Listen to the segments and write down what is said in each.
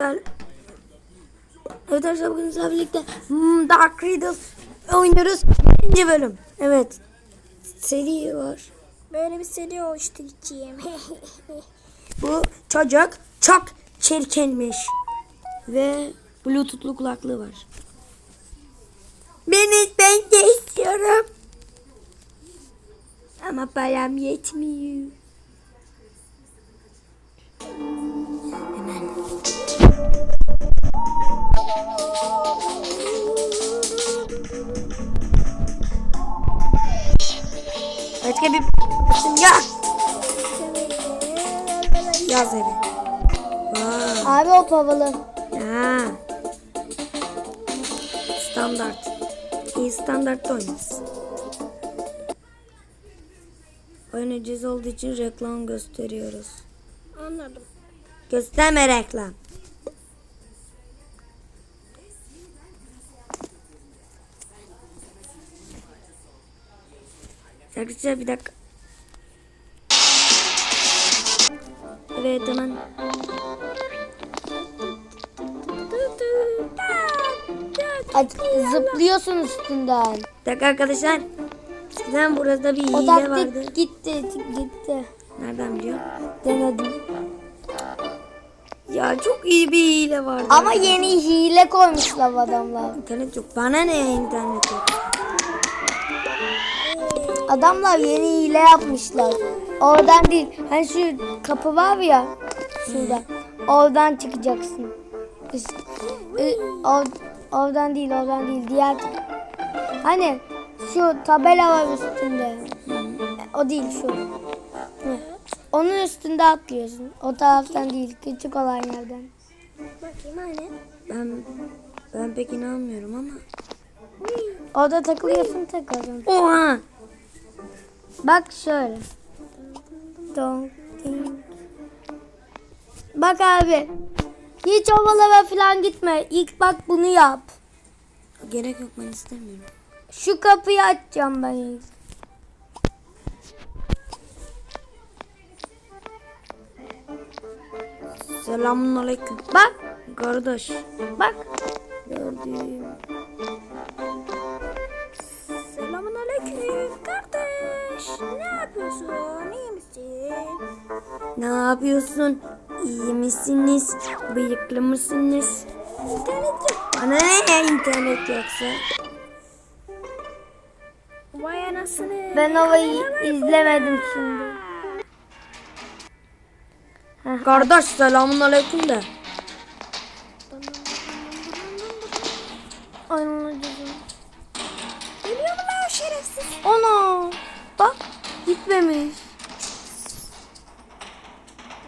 Evet arkadaşlar bugün sizlerle birlikte hmm, Dark Riddles oynuyoruz. Birinci bölüm. Evet. Seri var. Böyle bir seri oluştu gideceğim. Bu çocuk çok çirkinmiş. Ve bluetoothlu kulaklığı var. Beni ben de istiyorum. Ama param yetmiyor. Başka bir ya yaz evi. Vay. Abi o havalı. Ha. Standart. İyi standartta oynarız. Oyun ücretsiz olduğu için reklam gösteriyoruz. Anladım. Gösterme reklam. Arkadaşlar bir dakika. Evet hemen. Zıplıyorsun üstünden. Bir dakika arkadaşlar. Eskiden burada bir O hile taktik vardı. gitti gitti. Nereden biliyor? Denedim. Ya çok iyi bir hile vardı. Ama yeni hile koymuşlar adamlar. İnternet yok. Bana ne internet yok. Adamlar yeni hile yapmışlar. Oradan değil. Hani şu kapı var ya. Şurada. Oradan çıkacaksın. Or- oradan değil oradan değil. Diğer Hani şu tabela var üstünde. O değil şu. Onun üstünde atlıyorsun. O taraftan değil. Küçük olan yerden. Bakayım hani. Ben ben pek inanmıyorum ama. Orada takılıyorsun tekrardan. Oha! Bak şöyle. Ding. Bak abi. Hiç ovalara falan gitme. İlk bak bunu yap. Gerek yok ben istemiyorum. Şu kapıyı açacağım ben ilk. Selamun aleyküm. Bak, Kardeş. bak. Gördüm. Ne yapıyorsun? İyi misin? Ne yapıyorsun? İyi misiniz? Bıyıklı mısınız? İnternet yok. Bana ne internet yoksa? Vay anasını. Ben ovayı izlemedim şimdi. Kardeş selamun aleyküm de. Gitmemiş.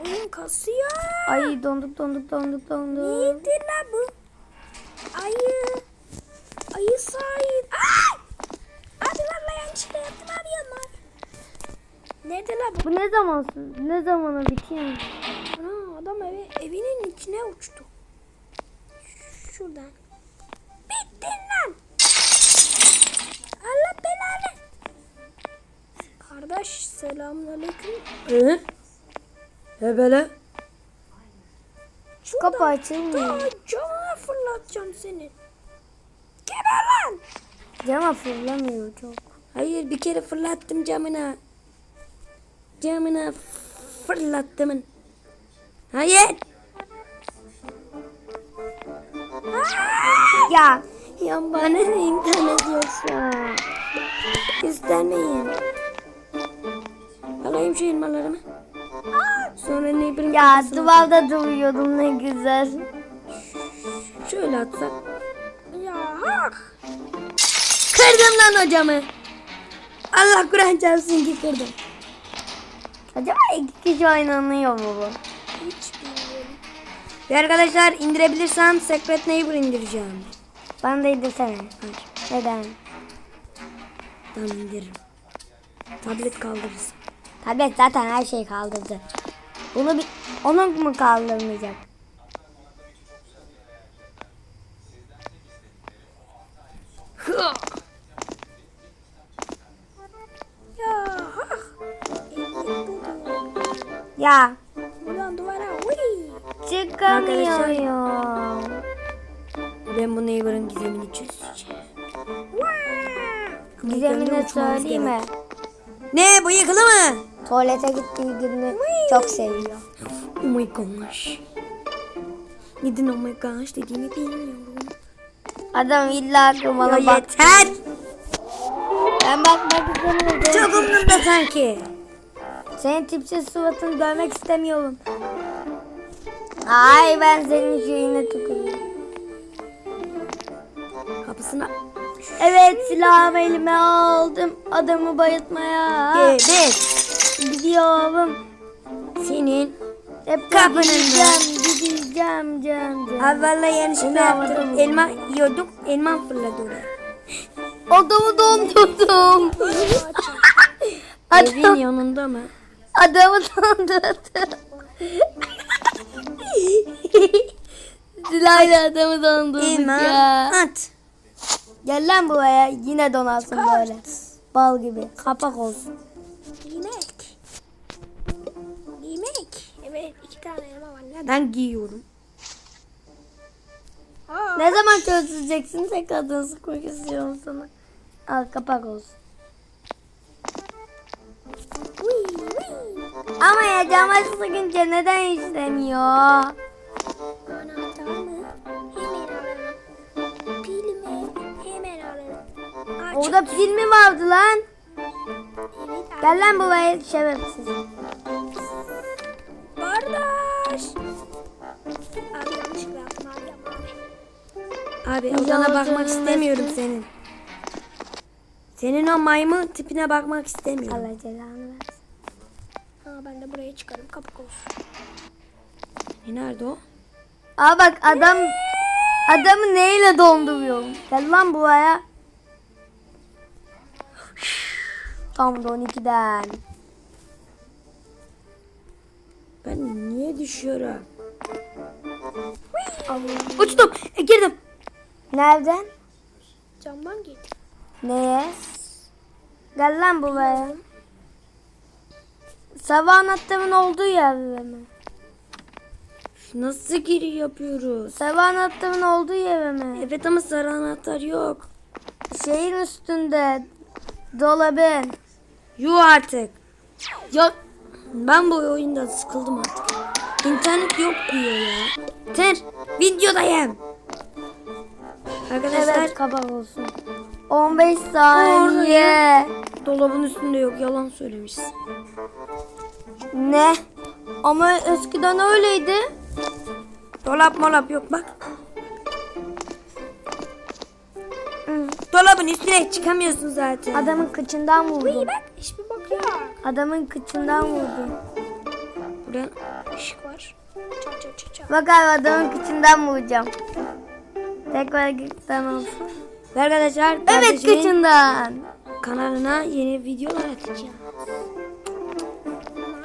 Oyun kasıyor. Ay donduk donduk donduk donduk. Nedir lan bu? Ayı. Ayı sahip. Ay! Hadi lan lan yanlışlıkla yaptım abi yanlar. Nerede lan bu? Bu ne zaman ne zamana bitiyor? Ana adam evi, evinin içine uçtu. Şuradan. Kardeş selamünaleyküm. Ee? Hebele. Şuradan Kapı açılmıyor. ta camına fırlatacağım seni. Geber lan. Cama fırlamıyor çok. Hayır bir kere fırlattım camına. Camına fırlattım. Hayır. Ya Ya bana ne internet yoksa. Göstermeyin. Alayım şu elmalarımı. Sonra neighbor'ın Ya kafasına duvarda duruyordum ne güzel. Şöyle atsak. Ya. Kırdım lan hocamı. Allah Kur'an çarpsın ki kırdım. Acaba iki kişi oynanıyor mu bu? Hiç bilmiyorum. Ve arkadaşlar indirebilirsem Secret Neighbor indireceğim. Bana da indirsene. Neden? Tamam indiririm. Tablet kaldırırız. Tablet zaten her şeyi kaldırdı. Bunu bir, onu mu kaldırmayacak? Ya Ulan duvara. Uy. Çıkamıyorum. Ben bu neighbor'ın gizemini çözeceğim. Gizemini söyleyeyim mi? Ne bıyıklı mı? Tuvalete gittiği günü çok seviyor. Oh my gosh. Neden oh my gosh dediğini bilmiyorum. Adam illa bana bak. yeter. Ben bakmak istemiyorum. Çok umurumda sanki. Senin tipsiz suratını görmek istemiyorum. Ay ben senin şeyine tükürüyorum. Kapısına Evet silahımı elime aldım. Adamı bayıltmaya. geber. Gidiyorum. Senin Hep Kapının gideceğim, gideceğim, cem, cem. Evvela yanlışlıkla Beni havada yaptım. Elma yiyorduk. Elma fırladı oraya. Adamı dondurdum. Evin Adam, yanında mı? adamı dondurdum. Silahla adamı dondurduk Elma ya. at. Gel lan buraya yine donarsın böyle. Bal gibi. Kapak olsun. Yemek. İki tane elma var. Ne? Ben giyiyorum. Aa, Ne zaman çözeceksin tekrardan sıkmak istiyorum sana. Al kapak olsun. Ama ya cama sıkınca neden işlemiyor? Orada pil mi vardı lan? Gel lan buraya şerefsiz. Abi. Odana bakmak istemiyorum senin. Senin o maymun tipine bakmak istemiyorum. Allah celanı versin. Ha, ben de buraya çıkarım kapak olsun. E, Nerede o? Aa bak adam adamı neyle donduruyorum? Gel lan buraya. Tam da 12'den. Ben niye düşüyorum? Uçtum. E, girdim. Nereden? Camdan girdik. Neye? Gel lan buraya. Sabah anahtarın olduğu yerde mi? Nasıl giri yapıyoruz? Sabah anahtarın olduğu yere mi? Evet ama sarı anahtar yok. Şeyin üstünde. Dolabın. Yuh artık. Ya ben bu oyunda sıkıldım artık. İnternet yok diyor ya. Ter videodayım. Arkadaşlar Evet kapak olsun. 15 saniye. dolabın üstünde yok yalan söylemişsin. Ne? Ama eskiden öyleydi. Dolap molap yok bak. Dolabın üstüne çıkamıyorsun zaten. Adamın kıçından vurdum. Bak hiçbir bak yok. Adamın kıçından vurdum. Burada Işık var. Çat çat çat çat. Bak abi adamın kıçından vuracağım. Tekrar kıçından olsun. Ve arkadaşlar Evet kıçından. kanalına yeni videolar atacağım.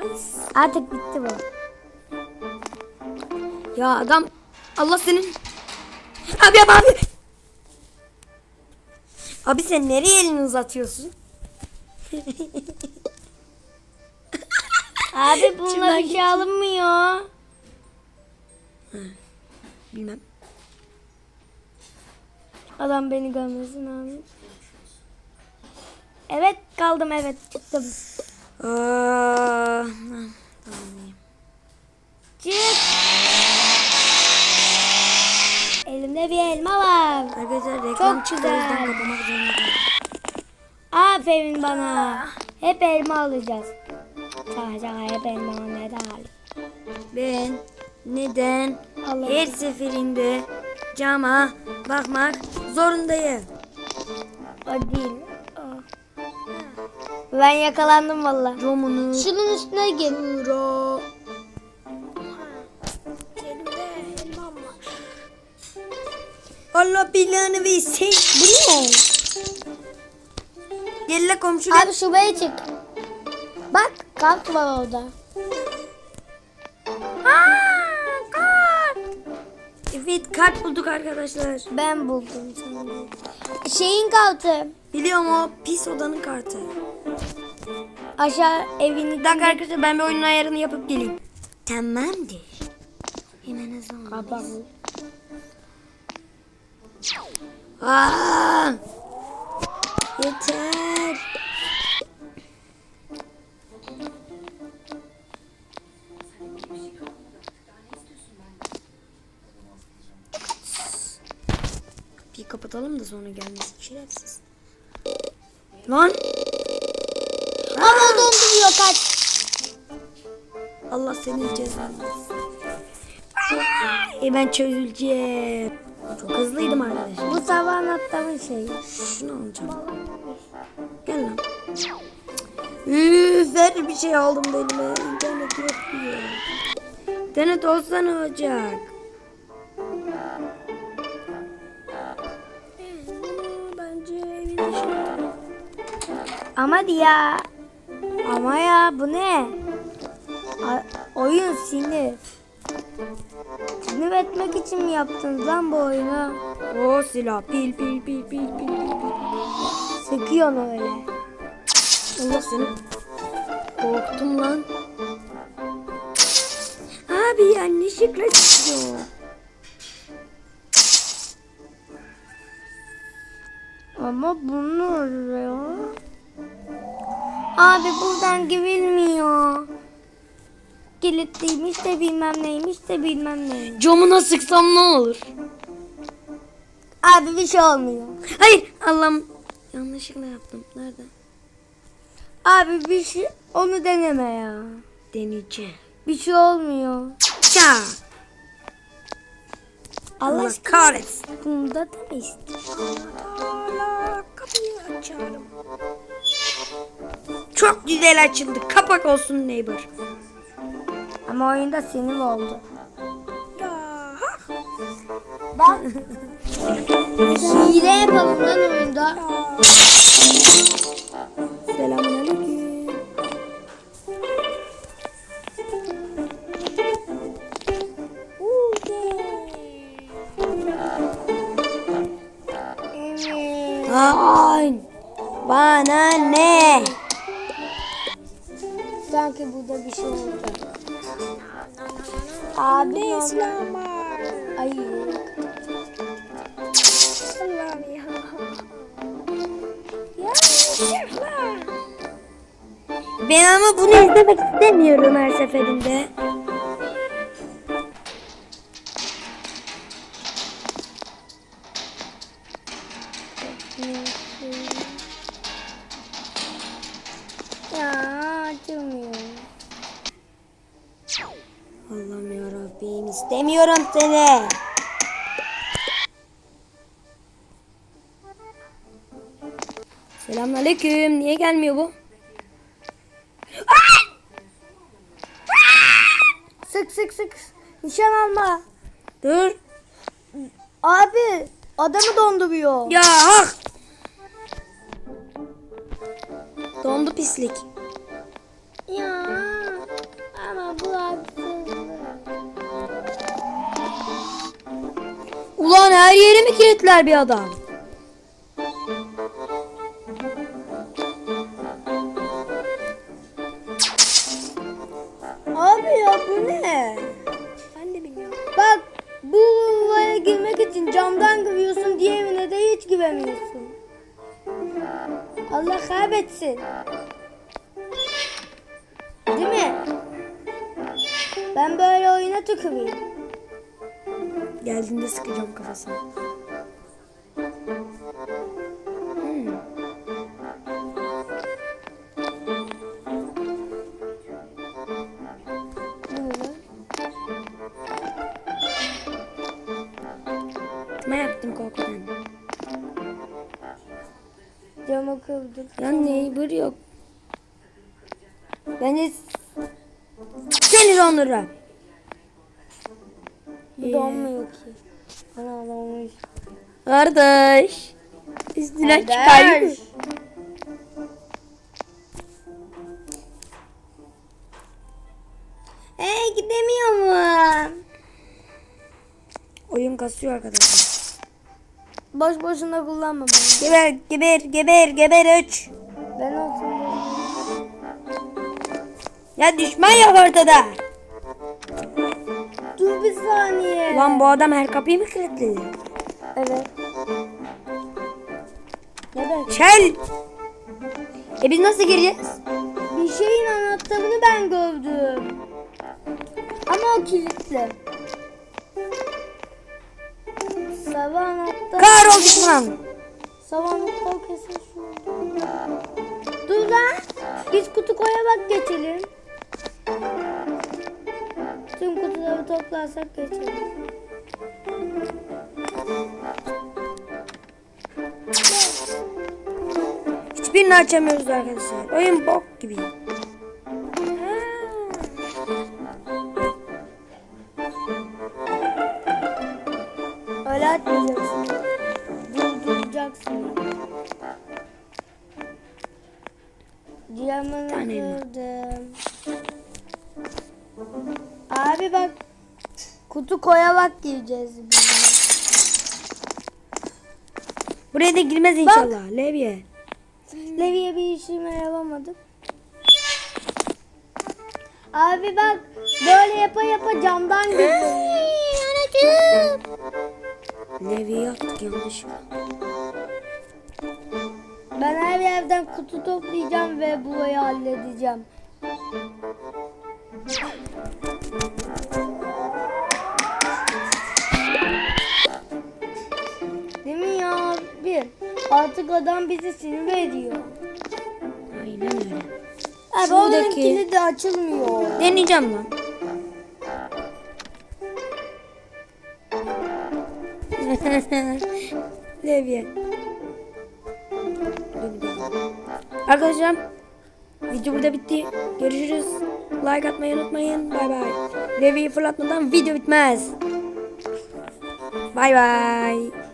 Nice. Artık bitti bu. Ya adam Allah senin. Abi abi abi. Abi sen nereye elini uzatıyorsun? Abi bununla bir şey alınmıyor. Bilmem. Adam beni görmesin abi. Evet kaldım evet çıktım. Çık. Elimde bir elma var. arkadaşlar reklam Çok güzel. kapamak. Aferin bana. Hep elma alacağız. Şaka hep elma ne de alayım. Ben neden Allah. her seferinde cama bakmak zorundayım? O değil. O. Ben yakalandım valla. Camını Şunun üstüne gir. kıra. Elimde elmam var. Allah bilanı versin. Bu ne? Gel la komşu gel. Abi şubeye çık. Bak kart var orada. Evet kart bulduk arkadaşlar. Ben buldum sanırım. Şeyin kartı. Biliyorum o pis odanın kartı. Aşağı evin Bir dakika arkadaşlar ben bir oyunun ayarını yapıp geleyim. Tamamdır. Ne zaman? Kapak. Aa! Yeter. Kapatalım da sonra gelmesin şerefsiz. Lan Ama donduruyor kaç. Allah senin cezanı. E ben çözüleceğim. Çok hızlıydım arkadaşlar. Bu sabah anlattığım şey. Şunu alacağım. Gel lan. Üf, ver bir şey aldım elime. İnternet yok diyor. İnternet olsa ne olacak? Ama ya. Ama ya bu ne? A- oyun sinir. Sinir etmek için mi yaptınız lan bu oyunu? O silah pil pil pil pil pil pil. Sıkıyorsun öyle. Allah seni. Korktum lan. Abi yanlışlıkla çıkıyor. Ama bunu oluyor. Abi buradan girilmiyor. Kilitliymiş de bilmem neymiş de bilmem neymiş. Camına sıksam ne olur? Abi bir şey olmuyor. Hayır Allah'ım. Yanlışlıkla yaptım. Nerede? Abi bir şey onu deneme ya. Deneyeceğim. Bir şey olmuyor. Ça. Allah Allah kahretsin. Bunda da mı istiyor? Allah kapıyı açarım. Çok güzel açıldı. Kapak olsun neighbor. Ama oyunda sinir oldu. Bak. Hile yapalım lan oyunda. Selamünaleyküm. Ay. Bana ne? Sanki burada bir şey oldu. Abi normal. Ay. Allah'ım ya. Ben ama bunu izlemek istemiyorum her seferinde. Ya istemiyorum seni. Selamünaleyküm. Niye gelmiyor bu? Sık sık sık. Nişan alma. Dur. Abi adamı donduruyor. Ya hak. Dondu pislik. Her yerimi kilitler bir adam. Abi ya bu ne? Ben de bilmiyorum. Bak bu olaya girmek için camdan giriyorsun diğerine de hiç giremiyorsun. Allah kahretsin. Değil mi? Ben böyle oyuna tüküreyim. Geldiğinde sıkacağım kafasına. Ben de seni donduracağım. Bu donmuyor ki. Ana donmuş. Kardeş. Üstüne çıkarmış. Ee gidemiyor mu? Oyun kasıyor arkadaşlar. Boş boşuna kullanma beni. Geber geber geber geber 3. Ya düşman yok ortada. Dur bir saniye. Lan bu adam her kapıyı mı kilitledi? Evet. Neden? Çel! E biz nasıl gireceğiz? Bir şeyin anahtarını ben gördüm. Ama o kilitli. Sabah anahtar. Kahrol düşman! Sabah anahtar kesin şurada. Dur lan. Biz kutu koyarak geçelim. Tüm kutuları toplarsak geçelim. Hiçbirini açamıyoruz arkadaşlar. Oyun bok gibi. Koyarak gireceğiz biz. Buraya da girmez inşallah. Levye. Levi'ye bir işime yaramadım. Abi bak böyle yapa yapa camdan girdim. Levye yaptık yanlışlıkla. Ben her yerden kutu toplayacağım ve burayı halledeceğim. Artık adam bizi sinir ediyor. Aynen öyle. Abi Şuradaki- oranın kilidi açılmıyor. Deneyeceğim lan. Levye. Arkadaşlar video burada bitti. Görüşürüz. Like atmayı unutmayın. Bay bay. Levye'yi fırlatmadan video bitmez. Bay bay.